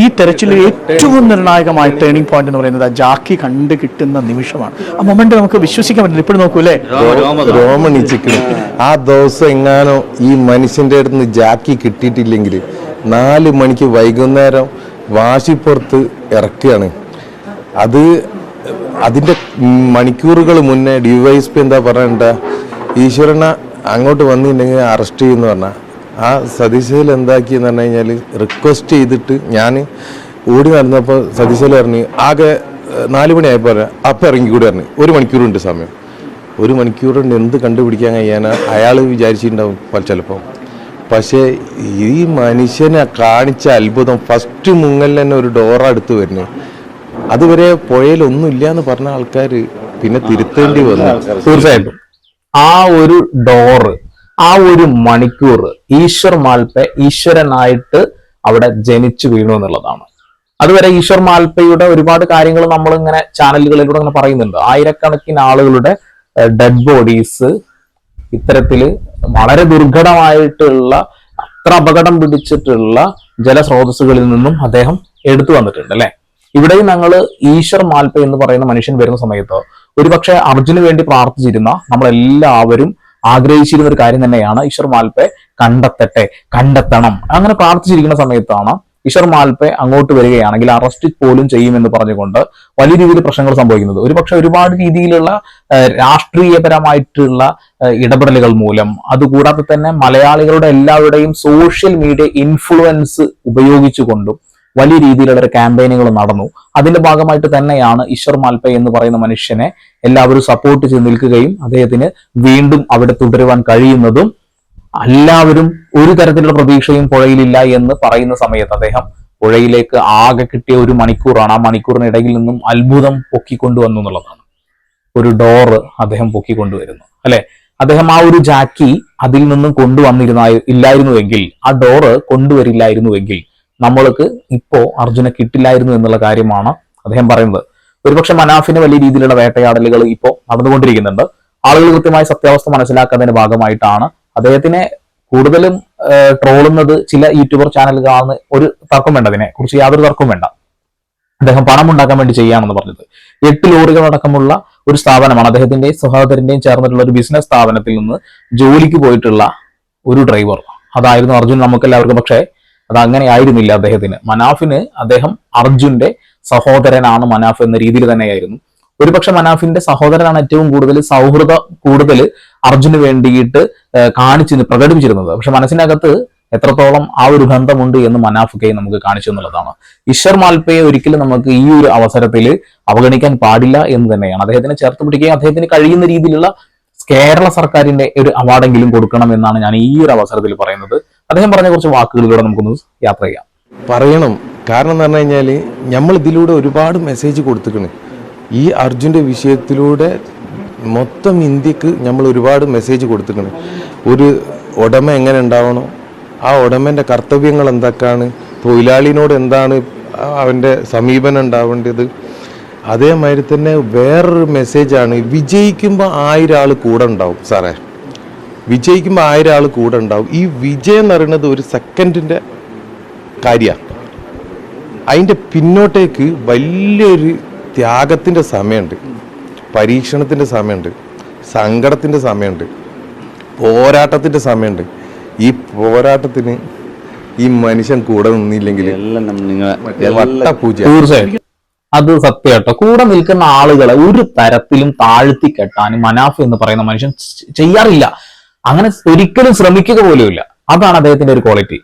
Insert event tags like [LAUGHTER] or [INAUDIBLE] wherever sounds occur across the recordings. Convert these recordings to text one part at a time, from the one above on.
ഈ തെരച്ചിൽ ഏറ്റവും നിർണായകമായ ടേണിംഗ് പോയിന്റ് എന്ന് പറയുന്നത് ജാക്കി കണ്ട് കിട്ടുന്ന നിമിഷമാണ്. ആ മൊമെന്റ് നമുക്ക് വിശ്വസിക്കാൻ പറ്റില്ല. ഇപ്പോഴും നോക്കൂലേ രോമണിച്ചിക്കണം ആ ദിവസം എങ്ങാനോ ഈ മനുഷ്യന്റെ അടുത്ത് ജാക്കി കിട്ടിയിട്ടില്ലെങ്കിൽ നാല് മണിക്ക് വൈകുന്നേരം വാശിപ്പുറത്ത് ഇറക്കുകയാണ്. അത് അതിന്റെ മണിക്കൂറുകൾ മുന്നേ ഡിവൈഎസ്പി എന്താ പറയണ്ട? ഈശ്വരനെ അങ്ങോട്ട് വന്നിട്ടുണ്ടെങ്കിൽ അറസ്റ്റ് ചെയ്യുമെന്ന് പറഞ്ഞാൽ ആ സതീശയിൽ എന്താക്കിയെന്ന് പറഞ്ഞു കഴിഞ്ഞാൽ റിക്വസ്റ്റ് ചെയ്തിട്ട് ഞാൻ ഓടി നടന്നപ്പോൾ സതീശയിൽ പറഞ്ഞു ആകെ നാല് മണിയായപ്പോൾ അപ്പം ഇറങ്ങിക്കൂടി പറഞ്ഞു ഒരു മണിക്കൂറുണ്ട് സമയം ഒരു മണിക്കൂറുണ്ട് എന്ത് കണ്ടുപിടിക്കാൻ കഴിയാനാ അയാൾ വിചാരിച്ചിട്ടുണ്ടാവും ചിലപ്പോൾ പക്ഷേ ഈ മനുഷ്യനെ കാണിച്ച അത്ഭുതം ഫസ്റ്റ് മുങ്ങലിൽ തന്നെ ഒരു ഡോറ അടുത്ത് വരുന്നത് അതുവരെ പുഴയിലൊന്നും ഇല്ല എന്ന് പറഞ്ഞ ആൾക്കാർ പിന്നെ തിരുത്തേണ്ടി വന്നു തീർച്ചയായിട്ടും ആ ഒരു ഡോറ് ആ ഒരു മണിക്കൂർ ഈശ്വർ മാൽപ്പെ ഈശ്വരനായിട്ട് അവിടെ ജനിച്ചു വീണു എന്നുള്ളതാണ്. അതുവരെ ഈശ്വർ മാൽപ്പയുടെ ഒരുപാട് കാര്യങ്ങൾ നമ്മൾ ഇങ്ങനെ ചാനലുകളിലൂടെ ഇങ്ങനെ പറയുന്നുണ്ട്. ആയിരക്കണക്കിന് ആളുകളുടെ ഡെഡ് ബോഡീസ് ഇത്തരത്തിൽ വളരെ ദുർഘടമായിട്ടുള്ള അത്ര അപകടം പിടിച്ചിട്ടുള്ള ജലസ്രോതസ്സുകളിൽ നിന്നും അദ്ദേഹം എടുത്തു വന്നിട്ടുണ്ട് അല്ലെ? ഇവിടെയും ഞങ്ങൾ ഈശ്വർ മാൽപ്പ എന്ന് പറയുന്ന മനുഷ്യൻ വരുന്ന സമയത്ത് ഒരുപക്ഷെ അർജുന് വേണ്ടി പ്രാർത്ഥിച്ചിരുന്ന നമ്മളെല്ലാവരും ആഗ്രഹിച്ചിരുന്ന ഒരു കാര്യം തന്നെയാണ് ഈശ്വർ മാൽപ്പെ കണ്ടെത്തട്ടെ കണ്ടെത്തണം. അങ്ങനെ പ്രാർത്ഥിച്ചിരിക്കുന്ന സമയത്താണ് ഈശ്വർ മാൽപ്പെ അങ്ങോട്ട് വരികയാണെങ്കിൽ അറസ്റ്റ് പോലും ചെയ്യുമെന്ന് പറഞ്ഞുകൊണ്ട് വലിയ രീതിയിൽ പ്രശ്നങ്ങൾ സംഭവിക്കുന്നത്. ഒരുപക്ഷെ ഒരുപാട് രീതിയിലുള്ള രാഷ്ട്രീയപരമായിട്ടുള്ള ഇടപെടലുകൾ മൂലം. അതുകൂടാതെ തന്നെ മലയാളികളുടെ എല്ലാവരുടെയും സോഷ്യൽ മീഡിയ ഇൻഫ്ലുവൻസ് ഉപയോഗിച്ചുകൊണ്ടും വലിയ രീതിയിലുള്ള ഒരു ക്യാമ്പയിനുകൾ നടന്നു. അതിന്റെ ഭാഗമായിട്ട് തന്നെയാണ് ഈശ്വർ മാൽപ്പെ എന്ന് പറയുന്ന മനുഷ്യനെ എല്ലാവരും സപ്പോർട്ട് ചെയ്ത് നിൽക്കുകയും അദ്ദേഹത്തിന് വീണ്ടും അവിടെ തുടരുവാൻ കഴിയുന്നതും എല്ലാവരും ഒരു തരത്തിലുള്ള പ്രതീക്ഷയും പുഴയിലില്ല എന്ന് പറയുന്ന സമയത്ത് അദ്ദേഹം പുഴയിലേക്ക് ആകെ കിട്ടിയ ഒരു മണിക്കൂറാണ്. ആ മണിക്കൂറിനിടയിൽ നിന്നും അത്ഭുതം പൊക്കിക്കൊണ്ടുവന്നു എന്നുള്ളതാണ്. ഒരു ഡോറ് അദ്ദേഹം പൊക്കിക്കൊണ്ടുവരുന്നു. അല്ലെ? അദ്ദേഹം ആ ഒരു ജാക്കി അതിൽ നിന്നും കൊണ്ടുവന്നിരുന്ന ഇല്ലായിരുന്നുവെങ്കിൽ ആ ഡോറ് കൊണ്ടുവരില്ലായിരുന്നുവെങ്കിൽ നമ്മൾക്ക് ഇപ്പോ അർജുനെ കിട്ടില്ലായിരുന്നു എന്നുള്ള കാര്യമാണ് അദ്ദേഹം പറയുന്നത്. ഒരുപക്ഷെ മനാഫിന് വലിയ രീതിയിലുള്ള വേട്ടയാടലുകൾ ഇപ്പോൾ നടന്നുകൊണ്ടിരിക്കുന്നുണ്ട്. ആളുകൾ കൃത്യമായി സത്യാവസ്ഥ മനസ്സിലാക്കുന്നതിന്റെ ഭാഗമായിട്ടാണ് അദ്ദേഹത്തിനെ കൂടുതലും ട്രോളുന്നത് ചില യൂട്യൂബർ ചാനലുകളാണ് ഒരു തർക്കം വേണ്ട അതിനെ കുറിച്ച് യാതൊരു തർക്കവും വേണ്ട. അദ്ദേഹം പണം ഉണ്ടാക്കാൻ വേണ്ടി ചെയ്യാമെന്ന് പറഞ്ഞത്. എട്ട് ലോറികൾ അടക്കമുള്ള ഒരു സ്ഥാപനമാണ്. അദ്ദേഹത്തിന്റെയും സഹോദരന്റെയും ചേർന്നിട്ടുള്ള ഒരു ബിസിനസ് സ്ഥാപനത്തിൽ നിന്ന് ജോലിക്ക് പോയിട്ടുള്ള ഒരു ഡ്രൈവർ. അതായിരുന്നു അർജുൻ. നമുക്ക് എല്ലാവർക്കും പക്ഷേ അത് അങ്ങനെ ആയിരുന്നില്ല അദ്ദേഹത്തിന്. മനാഫിന് അദ്ദേഹം അർജുന്റെ സഹോദരനാണ് മനാഫ് എന്ന രീതിയിൽ തന്നെയായിരുന്നു. ഒരുപക്ഷെ മനാഫിന്റെ സഹോദരനാണ് ഏറ്റവും കൂടുതൽ സൗഹൃദ കൂടുതൽ അർജുന് വേണ്ടിയിട്ട് കാണിച്ചു പ്രകടിപ്പിച്ചിരുന്നത്. പക്ഷെ മനസ്സിനകത്ത് എത്രത്തോളം ആ ഒരു ബന്ധമുണ്ട് എന്ന് മനാഫുക്കെ നമുക്ക് കാണിച്ചു എന്നുള്ളതാണ്. ഇഷർ മാൽപ്പയെ ഒരിക്കലും നമുക്ക് ഈ ഒരു അവസരത്തിൽ അവഗണിക്കാൻ പാടില്ല എന്ന് തന്നെയാണ്. അദ്ദേഹത്തിനെ ചേർത്ത് പിടിക്കുകയും അദ്ദേഹത്തിന് കഴിയുന്ന രീതിയിലുള്ള കേരള സർക്കാരിന്റെ ഒരു അവാർഡെങ്കിലും കൊടുക്കണം എന്നാണ് ഞാൻ ഈ ഒരു അവസരത്തിൽ പറയുന്നത്. അദ്ദേഹം പറഞ്ഞ കുറച്ച് വാക്കുകളിലൂടെ നമുക്കൊന്ന് യാത്ര ചെയ്യാം. പറയണം. കാരണം എന്ന് പറഞ്ഞു കഴിഞ്ഞാൽ നമ്മൾ ഇതിലൂടെ ഒരുപാട് മെസ്സേജ് കൊടുത്തിക്കണ് ഈ അർജുന്റെ വിഷയത്തിലൂടെ മൊത്തം ഇന്ത്യയ്ക്ക് നമ്മൾ ഒരുപാട് മെസ്സേജ് കൊടുത്തിക്കണ് ഒരു ഉടമ എങ്ങനെ ഉണ്ടാവണം? ആ ഉടമന്റെ കർത്തവ്യങ്ങൾ എന്തൊക്കെയാണ്? തൊഴിലാളിനോട് എന്താണ് അവന്റെ സമീപനം ഉണ്ടാവേണ്ടത്? അതേമാതിരി തന്നെ വേറൊരു മെസ്സേജാണ് വിജയിക്കുമ്പോൾ ആയിരം ആൾ കൂടെ ഉണ്ടാവും സാറേ. വിജയിക്കുമ്പോൾ ആയിരം ആൾ കൂടെ ഉണ്ടാവും? ഈ വിജയം എന്ന് പറയുന്നത് ഒരു സെക്കൻഡിന്റെ കാര്യമാണ് അതിന്റെ പിന്നോട്ടേക്ക് വലിയൊരു ത്യാഗത്തിന്റെ സമയമുണ്ട്. പരീക്ഷണത്തിന്റെ സമയമുണ്ട്. സങ്കടത്തിന്റെ സമയമുണ്ട്. പോരാട്ടത്തിന്റെ സമയമുണ്ട്. ഈ പോരാട്ടത്തിന് ഈ മനുഷ്യൻ കൂടെ നിന്നില്ലെങ്കിൽ തീർച്ചയായും അത് സത്യമാട്ടോ കൂടെ നിൽക്കുന്ന ആളുകളെ ഒരു തരത്തിലും താഴ്ത്തി കെട്ടാനും മനാഫ് എന്ന് പറയുന്ന മനുഷ്യൻ ചെയ്യാറില്ല. അങ്ങനെ ഒരിക്കലും ശ്രമിക്കുക പോലുമില്ല അതാണ് അദ്ദേഹത്തിന്റെ ഒരു ക്വാളിറ്റി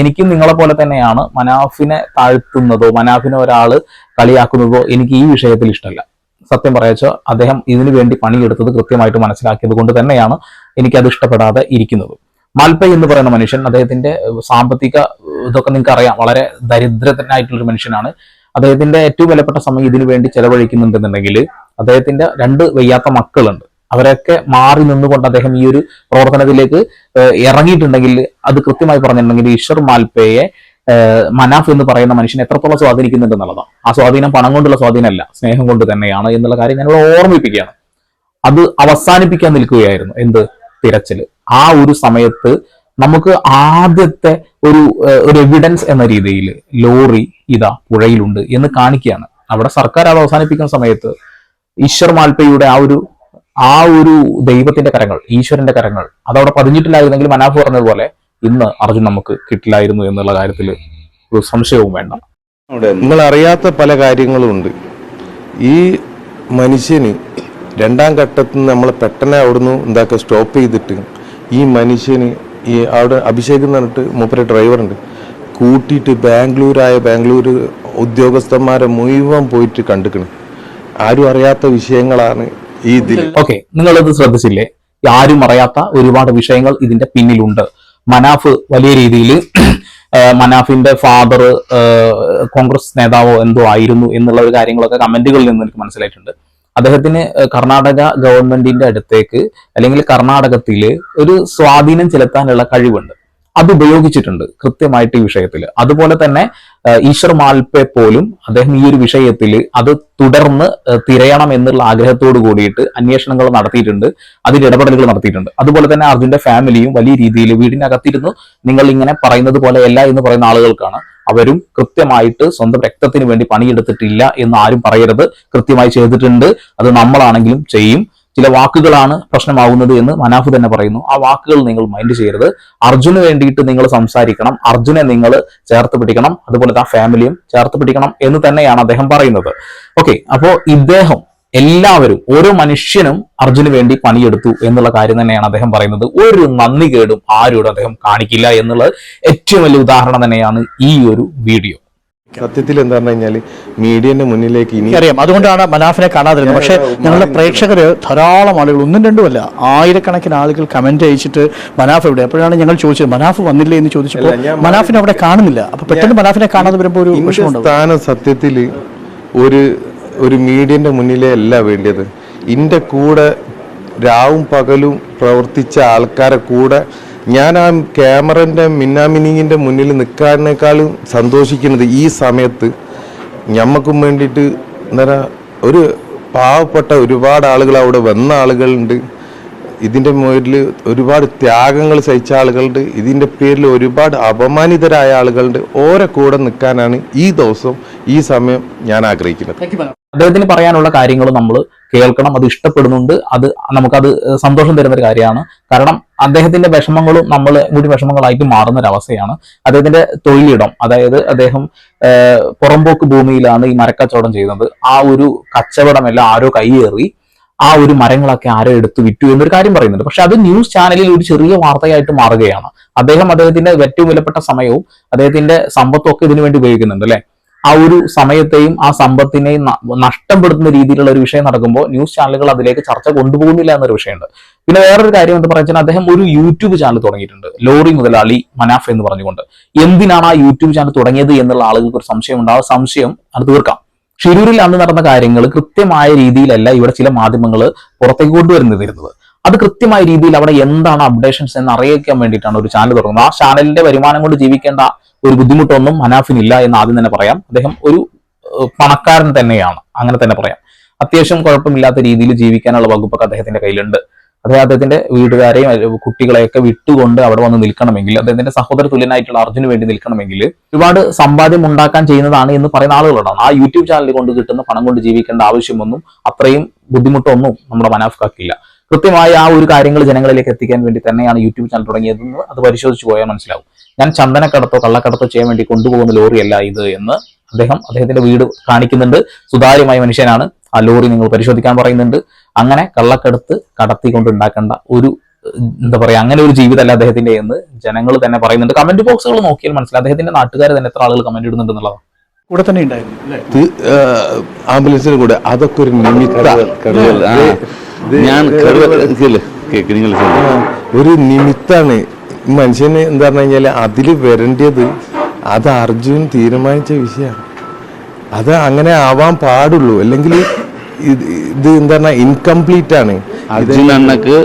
എനിക്കും നിങ്ങളെ പോലെ തന്നെയാണ് മനാഫിനെ താഴ്ത്തുന്നതോ മനാഫിനെ ഒരാൾ കളിയാക്കുന്നതോ എനിക്ക് ഈ വിഷയത്തിൽ ഇഷ്ടമല്ല. സത്യം പറയച്ചോ അദ്ദേഹം ഇതിനു വേണ്ടി പണിയെടുത്തത് കൃത്യമായിട്ട് മനസ്സിലാക്കിയത് കൊണ്ട് തന്നെയാണ് എനിക്കത് ഇഷ്ടപ്പെടാതെ ഇരിക്കുന്നത്. മാൽപ്പ എന്ന് പറയുന്ന മനുഷ്യൻ അദ്ദേഹത്തിന്റെ സാമ്പത്തിക ഇതൊക്കെ നിങ്ങൾക്ക് അറിയാം വളരെ ദരിദ്രനായിട്ടുള്ളൊരു മനുഷ്യനാണ്. അദ്ദേഹത്തിന്റെ ഏറ്റവും വിലപ്പെട്ട സമയം ഇതിനു വേണ്ടി ചെലവഴിക്കുന്നുണ്ടെന്നുണ്ടെങ്കിൽ അദ്ദേഹത്തിന്റെ രണ്ട് വയ്യാത്ത മക്കളുണ്ട്. അവരൊക്കെ മാറി നിന്നുകൊണ്ട് അദ്ദേഹം ഈ ഒരു പ്രവർത്തനത്തിലേക്ക് ഇറങ്ങിയിട്ടുണ്ടെങ്കിൽ അത് കൃത്യമായി പറഞ്ഞിട്ടുണ്ടെങ്കിൽ ഈശ്വർ മാൽപ്പയെ മനാഫ് എന്ന് പറയുന്ന മനുഷ്യൻ എത്രത്തോളം സ്വാധീനിക്കുന്നുണ്ട് എന്നുള്ളതാണ്. ആ സ്വാധീനം പണം കൊണ്ടുള്ള സ്വാധീനമല്ല സ്നേഹം കൊണ്ട് തന്നെയാണ് എന്നുള്ള കാര്യം ഞാൻ ഓർമ്മിപ്പിക്കുകയാണ്. അത് അവസാനിപ്പിക്കാൻ നിൽക്കുകയായിരുന്നു എന്ത്? തിരച്ചിൽ. ആ ഒരു സമയത്ത് നമുക്ക് ആദ്യത്തെ ഒരു ഒരു എവിഡൻസ് എന്ന രീതിയിൽ ലോറി ഇതാ പുഴയിലുണ്ട് എന്ന് കാണിക്കുകയാണ്. അവിടെ സർക്കാർ അത് അവസാനിപ്പിക്കുന്ന സമയത്ത് ഈശ്വർ മാൽപ്പയുടെ ആ ഒരു ആ ഒരു ദൈവത്തിന്റെ കരങ്ങൾ ഈശ്വരന്റെ കരങ്ങൾ അതവിടെ പതിഞ്ഞിട്ടില്ലായിരുന്നെങ്കിൽ മനാഫ് പറഞ്ഞതുപോലെ ഇന്ന് അർജുൻ നമുക്ക് കിട്ടില്ലായിരുന്നു എന്നുള്ള കാര്യത്തിൽ ഒരു സംശയവും വേണ്ട. നിങ്ങൾ അറിയാത്ത പല കാര്യങ്ങളും ഉണ്ട് ഈ മനുഷ്യന് രണ്ടാം ഘട്ടത്തിൽ നിന്ന് നമ്മളെ പെട്ടെന്ന് അവിടുന്ന് എന്താക്കുക സ്റ്റോപ്പ് ചെയ്തിട്ട് ഈ മനുഷ്യന് ഈ അവിടെ അഭിഷേകം എന്ന് പറഞ്ഞിട്ട് മൂപ്പര ഡ്രൈവറുണ്ട് കൂട്ടിയിട്ട് ബാംഗ്ലൂരായ ബാംഗ്ലൂർ ഉദ്യോഗസ്ഥന്മാരെ മുഴുവൻ പോയിട്ട് കണ്ടുക്കണ്. ആരും അറിയാത്ത വിഷയങ്ങളാണ് ഓക്കെ നിങ്ങളത് ശ്രദ്ധിച്ചില്ലേ? ആരും അറിയാത്ത ഒരുപാട് വിഷയങ്ങൾ ഇതിന്റെ പിന്നിലുണ്ട്. മനാഫ് വലിയ രീതിയിൽ [CLEARS THROAT] മനാഫിന്റെ ഫാദർ കോൺഗ്രസ് നേതാവോ എന്തോ ആയിരുന്നു എന്നുള്ള ഒരു കാര്യങ്ങളൊക്കെ കമന്റുകളിൽ നിന്ന് എനിക്ക് മനസ്സിലായിട്ടുണ്ട്. അദ്ദേഹത്തിന് കർണാടക ഗവൺമെന്റിന്റെ അടുത്തേക്ക് അല്ലെങ്കിൽ കർണാടകത്തിൽ ഒരു സ്വാധീനം ചെലുത്താനുള്ള കഴിവുണ്ട്. അത് ഉപയോഗിച്ചിട്ടുണ്ട് കൃത്യമായിട്ട് ഈ വിഷയത്തിൽ അതുപോലെ തന്നെ ഈശ്വർ മാൽപ്പെ പോലും അദ്ദേഹം ഈ ഒരു വിഷയത്തിൽ അത് തുടർന്ന് തിരയണം എന്നുള്ള ആഗ്രഹത്തോട് കൂടിയിട്ട് അന്വേഷണങ്ങൾ നടത്തിയിട്ടുണ്ട് അതിൽ ഇടപെടലുകൾ നടത്തിയിട്ടുണ്ട്. അതുപോലെ തന്നെ അർജുന്റെ ഫാമിലിയും വലിയ രീതിയിൽ വീടിനകത്തിരുന്നു. നിങ്ങൾ ഇങ്ങനെ പറയുന്നത് പോലെ അല്ല എന്ന് പറയുന്ന ആളുകൾക്കാണ് അവരും കൃത്യമായിട്ട് സ്വന്തം രക്തത്തിന് വേണ്ടി പണിയെടുത്തിട്ടില്ല എന്ന് ആരും പറയരുത്. കൃത്യമായി ചെയ്തിട്ടുണ്ട്. അത് നമ്മളാണെങ്കിലും ചെയ്യും. ചില വാക്കുകളാണ് പ്രശ്നമാകുന്നത് എന്ന് മനാഫ് തന്നെ പറയുന്നു. ആ വാക്കുകൾ നിങ്ങൾ മൈൻഡ് ചെയ്യരുത്. അർജുന് വേണ്ടിയിട്ട് നിങ്ങൾ സംസാരിക്കണം. അർജുനെ നിങ്ങൾ ചേർത്ത് പിടിക്കണം. അതുപോലെ ആ ഫാമിലിയും ചേർത്ത് പിടിക്കണം എന്ന് തന്നെയാണ് അദ്ദേഹം പറയുന്നത്. ഓക്കെ അപ്പോ ഇദ്ദേഹം എല്ലാവരും ഓരോ മനുഷ്യനും അർജുന് വേണ്ടി പണിയെടുത്തു എന്നുള്ള കാര്യം തന്നെയാണ് അദ്ദേഹം പറയുന്നത്. ഒരു നന്ദി കേടും ആരോടും അദ്ദേഹം കാണിക്കില്ല എന്നുള്ളത് ഏറ്റവും വലിയ ഉദാഹരണം തന്നെയാണ് ഈ ഒരു വീഡിയോ. സത്യത്തിൽ എന്താ പറഞ്ഞു കഴിഞ്ഞാൽ മീഡിയന്റെ മുന്നിലേക്ക് ഇനി അറിയാം അതുകൊണ്ടാണ് മനാഫിനെ കാണാതിരുന്നത്. പക്ഷേ ഞങ്ങളുടെ പ്രേക്ഷകർ ധാരാളം ആളുകൾ ഒന്നും രണ്ടുമല്ല ആയിരക്കണക്കിന് ആളുകൾ കമന്റ് അയച്ചിട്ട് മനാഫ് എവിടെ? എപ്പോഴാണ് ഞങ്ങൾ ചോദിച്ചത്? മനാഫ് വന്നില്ലേ എന്ന് ചോദിച്ചപ്പോൾ മനാഫിനെ അവിടെ കാണുന്നില്ല. അപ്പൊ പെട്ടെന്ന് മനാഫിനെ കാണാതെ വരുമ്പോൾ ഒരു സ്ഥാനം സത്യത്തിൽ ഒരു ഒരു മീഡിയന്റെ മുന്നിലേ അല്ല വേണ്ടിയത്. ഇന്റെ കൂടെ രാവും പകലും പ്രവർത്തിച്ച ആൾക്കാരെ കൂടെ ഞാൻ ആ ക്യാമറന്റെ മിന്നാമിനിങ്ങിന്റെ മുന്നിൽ നിൽക്കാനേക്കാളും സന്തോഷിക്കുന്നത് ഈ സമയത്ത് ഞമ്മക്കും വേണ്ടിയിട്ട് എന്താ ഒരു പാവപ്പെട്ട ഒരുപാട് ആളുകൾ അവിടെ വന്ന ആളുകളുണ്ട്. ഇതിന്റെ മുകളിൽ ഒരുപാട് ത്യാഗങ്ങൾ സഹിച്ച ആളുകളുണ്ട്. ഇതിന്റെ പേരിൽ ഒരുപാട് അപമാനിതരായ ആളുകളുണ്ട്. ഓരോ കൂടെ നിൽക്കാനാണ് ഈ ദിവസം ഈ സമയം ഞാൻ ആഗ്രഹിക്കുന്നത്. അദ്ദേഹത്തിന് പറയാനുള്ള കാര്യങ്ങൾ നമ്മൾ കേൾക്കണം അത് ഇഷ്ടപ്പെടുന്നുണ്ട് അത് നമുക്കത് സന്തോഷം തരുന്ന ഒരു കാര്യമാണ്. കാരണം അദ്ദേഹത്തിന്റെ വിഷമങ്ങളും നമ്മൾ കൂടി വിഷമങ്ങളായിട്ട് മാറുന്ന ഒരു അവസ്ഥയാണ് അദ്ദേഹത്തിന്റെ തൊഴിലിടം അതായത് അദ്ദേഹം പുറംപോക്ക് ഭൂമിയിലാണ് ഈ മരക്കച്ചവടം ചെയ്യുന്നത്. ആ ഒരു കച്ചവടം കച്ചവടമെല്ലാം ആരോ കൈയേറി ആ ഒരു മരങ്ങളൊക്കെ ആരോ എടുത്തു വിറ്റു എന്നൊരു കാര്യം പറയുന്നുണ്ട്. പക്ഷെ അത് ന്യൂസ് ചാനലിൽ ഒരു ചെറിയ വാർത്തയായിട്ട് മാറുകയാണ്. അദ്ദേഹം അദ്ദേഹത്തിന്റെ ഏറ്റവും വിലപ്പെട്ട സമയവും അദ്ദേഹത്തിന്റെ സമ്പത്തും ഒക്കെ ഇതിനു വേണ്ടി ഉപയോഗിക്കുന്നുണ്ട് അല്ലെ? ആ ഒരു സമയത്തെയും ആ സമ്പത്തിനെയും നഷ്ടപ്പെടുത്തുന്ന രീതിയിലുള്ള ഒരു വിഷയം നടക്കുമ്പോൾ ന്യൂസ് ചാനലുകൾ അതിലേക്ക് ചർച്ച കൊണ്ടുപോകുന്നില്ല എന്നൊരു വിഷയമുണ്ട്. പിന്നെ വേറൊരു കാര്യം എന്ന് പറഞ്ഞാൽ അദ്ദേഹം ഒരു യൂട്യൂബ് ചാനൽ തുടങ്ങിയിട്ടുണ്ട്. ലോറി മുതലാളി മനാഫ് എന്ന് പറഞ്ഞുകൊണ്ട്. എന്തിനാണ് ആ യൂട്യൂബ് ചാനൽ തുടങ്ങിയത് എന്നുള്ള ആളുകൾക്ക് ഒരു സംശയം ഉണ്ട് ആ സംശയം അത് തീർക്കാം. ഷിരൂരിൽ അന്ന് നടന്ന കാര്യങ്ങൾ കൃത്യമായ രീതിയിലല്ല ഇവിടെ ചില മാധ്യമങ്ങൾ പുറത്തേക്ക് കൊണ്ടുവരുന്നത് അത് കൃത്യമായ രീതിയിൽ അവിടെ എന്താണ് അപ്ഡേഷൻസ് എന്ന് അറിയിക്കാൻ വേണ്ടിയിട്ടാണ് ഒരു ചാനൽ തുടങ്ങുന്നത്. ആ ചാനലിന്റെ വരുമാനം കൊണ്ട് ജീവിക്കേണ്ട ഒരു ബുദ്ധിമുട്ടൊന്നും മനാഫിനില്ല എന്ന് ആദ്യം തന്നെ പറയാം. അദ്ദേഹം ഒരു പണക്കാരൻ തന്നെയാണ്. അങ്ങനെ തന്നെ പറയാം. അത്യാവശ്യം കുഴപ്പമില്ലാത്ത രീതിയിൽ ജീവിക്കാനുള്ള വകുപ്പൊക്കെ അദ്ദേഹത്തിന്റെ കയ്യിലുണ്ട്. അദ്ദേഹം അദ്ദേഹത്തിന്റെ വീട്ടുകാരെയും കുട്ടികളെയൊക്കെ വിട്ടുകൊണ്ട് അവിടെ വന്ന് നിൽക്കണമെങ്കിൽ അദ്ദേഹത്തിന്റെ സഹോദര തുല്യനായിട്ടുള്ള അർജുന് വേണ്ടി നിൽക്കണമെങ്കിൽ ഒരുപാട് സമ്പാദ്യം ഉണ്ടാക്കാൻ ചെയ്യുന്നതാണ് എന്ന് പറയുന്ന ആളുകളുണ്ടാണ് ആ യൂട്യൂബ് ചാനൽ കൊണ്ട് കിട്ടുന്ന പണം കൊണ്ട് ജീവിക്കേണ്ട ആവശ്യമൊന്നും അത്രയും ബുദ്ധിമുട്ടൊന്നും നമ്മുടെ മനാഫ്ക്കാക്കില്ല കൃത്യമായി ആ ഒരു കാര്യങ്ങൾ ജനങ്ങളിലേക്ക് എത്തിക്കാൻ വേണ്ടി തന്നെയാണ് യൂട്യൂബ് ചാനൽ തുടങ്ങിയതെന്ന് അത് പരിശോധിച്ച് പോയാൽ മനസ്സിലാവും. ഞാൻ ചന്ദനക്കടത്തോ കള്ളക്കടത്തോ ചെയ്യാൻ വേണ്ടി കൊണ്ടുപോകുന്ന ലോറിയല്ല ഇത് എന്ന് അദ്ദേഹം അദ്ദേഹത്തിന്റെ വീട് കാണിക്കുന്നുണ്ട്. സുതാര്യമായ മനുഷ്യനാണ്. ആ ലോറി നിങ്ങൾ പരിശോധിക്കാൻ പറയുന്നുണ്ട്. അങ്ങനെ കള്ളക്കടത്ത് കടത്തിക്കൊണ്ട് ഉണ്ടാക്കേണ്ട ഒരു എന്താ പറയാ അങ്ങനെ ഒരു ജീവിതമല്ല അദ്ദേഹത്തിന്റെ എന്ന് ജനങ്ങൾ തന്നെ പറയുന്നുണ്ട്. കമന്റ് ബോക്സുകൾ നോക്കിയാൽ മനസ്സിലായി അദ്ദേഹത്തിന്റെ നാട്ടുകാർ തന്നെ എത്ര ആളുകൾ കമന്റ് ഇടുന്നുണ്ട് എന്നുള്ളതാണ്. കൂടെ തന്നെ ഉണ്ടായിരുന്നു അല്ലേ? ആംബുലൻസിന് കൂടെ അതൊക്കെ ഒരു നിമിത്ത ഞാൻ ഒരു നിമിത്താണ്. മനുഷ്യന് എന്താ പറഞ്ഞു കഴിഞ്ഞാൽ അതിൽ വരേണ്ടത് അത് അർജുൻ തീരുമാനിച്ച വിഷയമാണ്. അത് അങ്ങനെ ആവാൻ പാടുള്ളൂ. അല്ലെങ്കിൽ ഇത് എന്താ പറഞ്ഞാൽ ഇൻകംപ്ലീറ്റ് ആണ്. അർജുൻ അണ്ണക്ക്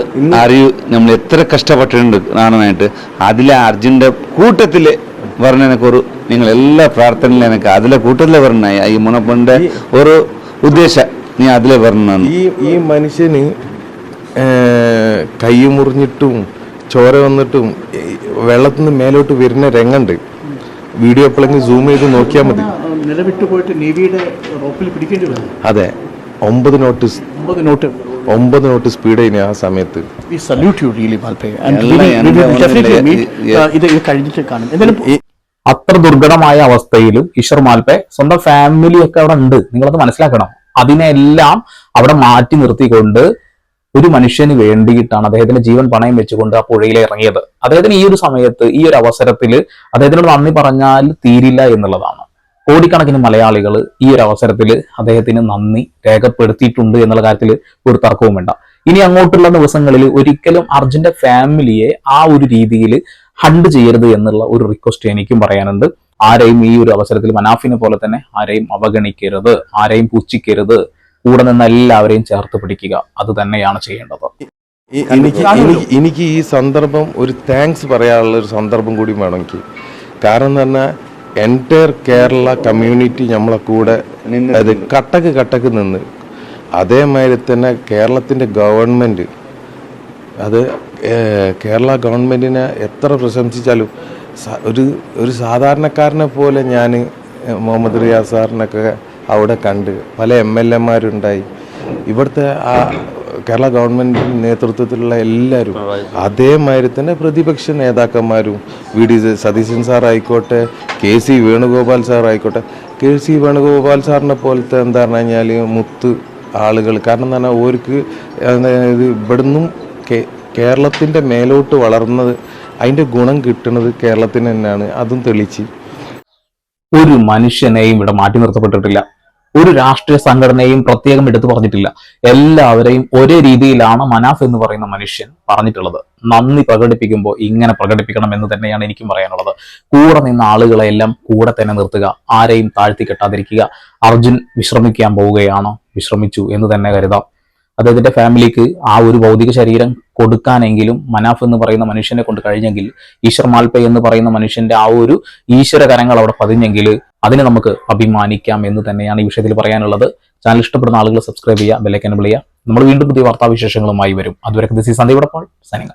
അറിയൂ നമ്മൾ എത്ര കഷ്ടപ്പെട്ടിട്ടുണ്ട് കാണാനായിട്ട്. അതിലെ അർജുന്റെ കൂട്ടത്തിൽ ഒരു നിങ്ങൾ എല്ലാ പ്രാർത്ഥനയിലും എനിക്ക് അതിലെ കൂട്ടത്തിലെ പറഞ്ഞ ഈ മുനപ്പന്റെ ഒരു ഉദ്ദേശം. നീ അതിലെ പറഞ്ഞു ഈ ഈ മനുഷ്യന് കൈ മുറിഞ്ഞിട്ടും ചോര വന്നിട്ടും വെള്ളത്തിൽ നിന്ന് മേലോട്ട് വരുന്ന രംഗണ്ട് വീഡിയോ എപ്പോഴെങ്കിലും സൂം ചെയ്ത് നോക്കിയാൽ മതി. നിലവിട്ട് പോയിട്ട് നേവിയുടെ റോപ്പിൽ പിടിക്കേണ്ടി അതെ. ഒമ്പത് നോട്ടീസ് ഒമ്പത് നോട്ട്. ഒമ്പത് നോട്ട് സ്പീഡ് കഴിഞ്ഞ ആ സമയത്ത്. അത്ര ദുർഘടമായ അവസ്ഥയിലും ഈശ്വർ മാൽപ്പെ സ്വന്തം ഫാമിലി ഒക്കെ അവിടെ ഉണ്ട്. നിങ്ങളത് മനസ്സിലാക്കണം. അതിനെല്ലാം അവിടെ മാറ്റി നിർത്തിക്കൊണ്ട് ഒരു മനുഷ്യന് വേണ്ടിയിട്ടാണ് അദ്ദേഹത്തിന്റെ ജീവൻ പണയം വെച്ചുകൊണ്ട് ആ പുഴയിൽ ഇറങ്ങിയത്. അദ്ദേഹത്തിന് ഈ ഒരു സമയത്ത് ഈ ഒരു അവസരത്തിൽ അദ്ദേഹത്തിനോട് നന്ദി പറഞ്ഞാൽ തീരില്ല എന്നുള്ളതാണ്. കോടിക്കണക്കിന് മലയാളികൾ ഈ ഒരു അവസരത്തിൽ അദ്ദേഹത്തിന് നന്ദി രേഖപ്പെടുത്തിയിട്ടുണ്ട് എന്നുള്ള കാര്യത്തിൽ ഒരു തർക്കവും വേണ്ട. ഇനി അങ്ങോട്ടുള്ള ദിവസങ്ങളിൽ ഒരിക്കലും അർജുന്റെ ഫാമിലിയെ ആ ഒരു രീതിയിൽ ഹണ്ട് ചെയ്യരുത് എന്നുള്ള ഒരു റിക്വസ്റ്റ് എനിക്കും പറയാനുണ്ട്. ആരെയും ഈ ഒരു അവസരത്തിൽ മനാഫിനെ പോലെ തന്നെ ആരെയും അവഗണിക്കരുത് ആരെയും പുച്ഛിക്കരുത്. കൂടെ നിന്ന് എല്ലാവരെയും ചേർത്ത് പിടിക്കുക. അത് തന്നെയാണ് ചെയ്യേണ്ടത്. ഈ- എനിക്ക് ഈ സന്ദർഭം ഒരു താങ്ക്സ് പറയാനുള്ള ഒരു സന്ദർഭം കൂടി വേണം എനിക്ക് കാരണം തന്നെ എന്റയർ കേരള കമ്മ്യൂണിറ്റി നമ്മളെ കൂടെ അത് കട്ടക്ക് കട്ടക്ക് നിന്ന്. അതേമാതിരി തന്നെ കേരളത്തിന്റെ ഗവൺമെന്റ് അത് കേരള ഗവൺമെന്റിനെ എത്ര പ്രശംസിച്ചാലും ഒരു ഒരു സാധാരണക്കാരനെ പോലെ ഞാൻ മുഹമ്മദ് റിയാസ് സാറിനൊക്കെ അവിടെ കണ്ട് പല എം എൽ എമാരുണ്ടായി. ഇവിടുത്തെ ആ കേരള ഗവൺമെന്റ് നേതൃത്വത്തിലുള്ള എല്ലാവരും അതേമാതിരി തന്നെ പ്രതിപക്ഷ നേതാക്കന്മാരും വി ഡി സതീശൻ സാറായിക്കോട്ടെ കെ സി വേണുഗോപാൽ സാറായിക്കോട്ടെ കെ സി വേണുഗോപാൽ സാറിനെ പോലത്തെ എന്താ പറഞ്ഞു കഴിഞ്ഞാൽ മുത്ത് ആളുകൾ. കാരണം പറഞ്ഞാൽ ഓർക്ക് ഇത് ഇവിടുന്നും കേരളത്തിന്റെ മേലോട്ട് വളർന്നത് അതിന്റെ ഗുണം കിട്ടുന്നത് കേരളത്തിന് തന്നെയാണ്. അതും തെളിച്ച് ഒരു മനുഷ്യനെയും ഇവിടെ മാറ്റി നിർത്തപ്പെട്ടിട്ടില്ല. ഒരു രാഷ്ട്രീയ സംഘടനയും പ്രത്യേകം എടുത്തു പറഞ്ഞിട്ടില്ല. എല്ലാവരെയും ഒരേ രീതിയിലാണ് മനാഫ് എന്ന് പറയുന്ന മനുഷ്യൻ പറഞ്ഞിട്ടുള്ളത്. നന്ദി പ്രകടിപ്പിക്കുമ്പോൾ ഇങ്ങനെ പ്രകടിപ്പിക്കണം എന്ന് തന്നെയാണ് എനിക്കും പറയാനുള്ളത്. കൂടെ നിന്ന ആളുകളെല്ലാം കൂടെ തന്നെ നിർത്തുക. ആരെയും താഴ്ത്തി കെട്ടാതിരിക്കുക. അർജുൻ വിശ്രമിക്കാൻ പോവുകയാണോ? വിശ്രമിച്ചു എന്ന് തന്നെ കരുതാം. അദ്ദേഹത്തിന്റെ ഫാമിലിക്ക് ആ ഒരു ഭൗതിക ശരീരം കൊടുക്കാനെങ്കിലും മനാഫ് എന്ന് പറയുന്ന മനുഷ്യനെ കൊണ്ട് കഴിഞ്ഞെങ്കിൽ ഈശ്വർ മാൽപേ എന്ന് പറയുന്ന മനുഷ്യന്റെ ആ ഒരു ഈശ്വര കരങ്ങൾ അവിടെ പതിഞ്ഞെങ്കിൽ അതിനെ നമുക്ക് അഭിമാനിക്കാം എന്ന് തന്നെയാണ് ഈ വിഷയത്തിൽ പറയാനുള്ളത്. ചാനൽ ഇഷ്ടപ്പെടുന്ന ആളുകൾ സബ്സ്ക്രൈബ് ചെയ്യുക ബെല്ലൈക്കൻ വിളിയുക നമ്മൾ വീണ്ടും പുതിയ വാർത്താവിശേഷങ്ങളുമായി വരും. അതുവരെ ദിസ് ഈ സന്ദീപ് സൈനിങ്